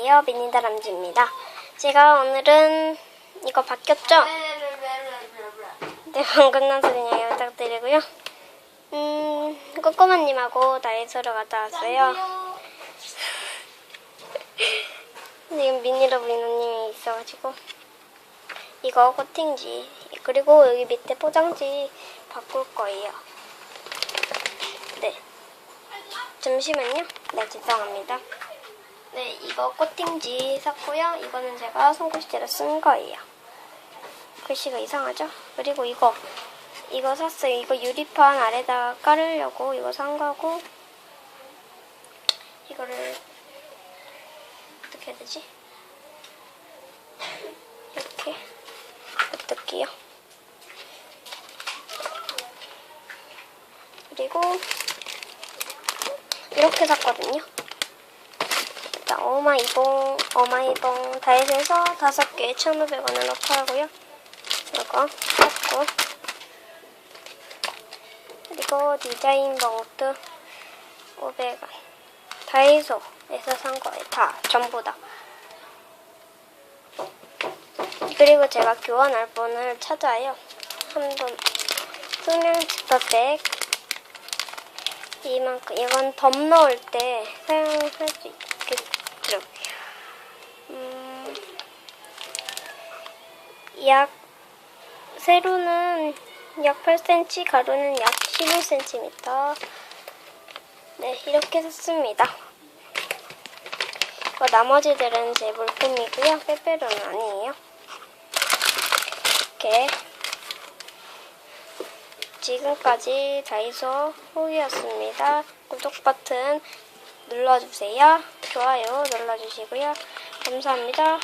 안녕하세요. 미니다람쥐입니다. 제가 오늘은 이거 바뀌었죠? 네, 방금 난 소리 이해 부탁드리고요. 음, 꼬꼬마님하고 다이소를 갔다 왔어요. 지금 미니러브 인호님이 있어가지고 이거 코팅지 그리고 여기 밑에 포장지 바꿀 거예요. 네. 잠시만요. 네, 죄송합니다. 네, 이거 코팅지 샀고요. 이거는 제가 손글씨로 쓴 거예요. 글씨가 이상하죠? 그리고 이거, 이거 샀어요. 이거 유리판 아래다가 깔으려고 이거 산 거고, 이거를, 어떻게 해야 되지? 이렇게, 어떻게요? 그리고, 이렇게 샀거든요. 일단 어마이봉, 어마이봉 다이소에서 다섯 개에 1,500원을 넣고 하고요. 이거 샀고 그리고 디자인 봉투 500원 다이소에서 산 거예요. 다 전부 다. 그리고 제가 교환할 분을 찾아요. 한번 투명 지퍼백 이만큼 이건 덤 넣을 때 사용할 수 있겠죠. 음, 약 세로는 약 8cm, 가로는 약 11cm. 네, 이렇게 샀습니다. 어, 나머지들은 제 물품이고요. 빼빼로는 아니에요. 이렇게 지금까지 다이소 후기였습니다. 구독 버튼 눌러주세요. 좋아요 눌러주시고요. 감사합니다.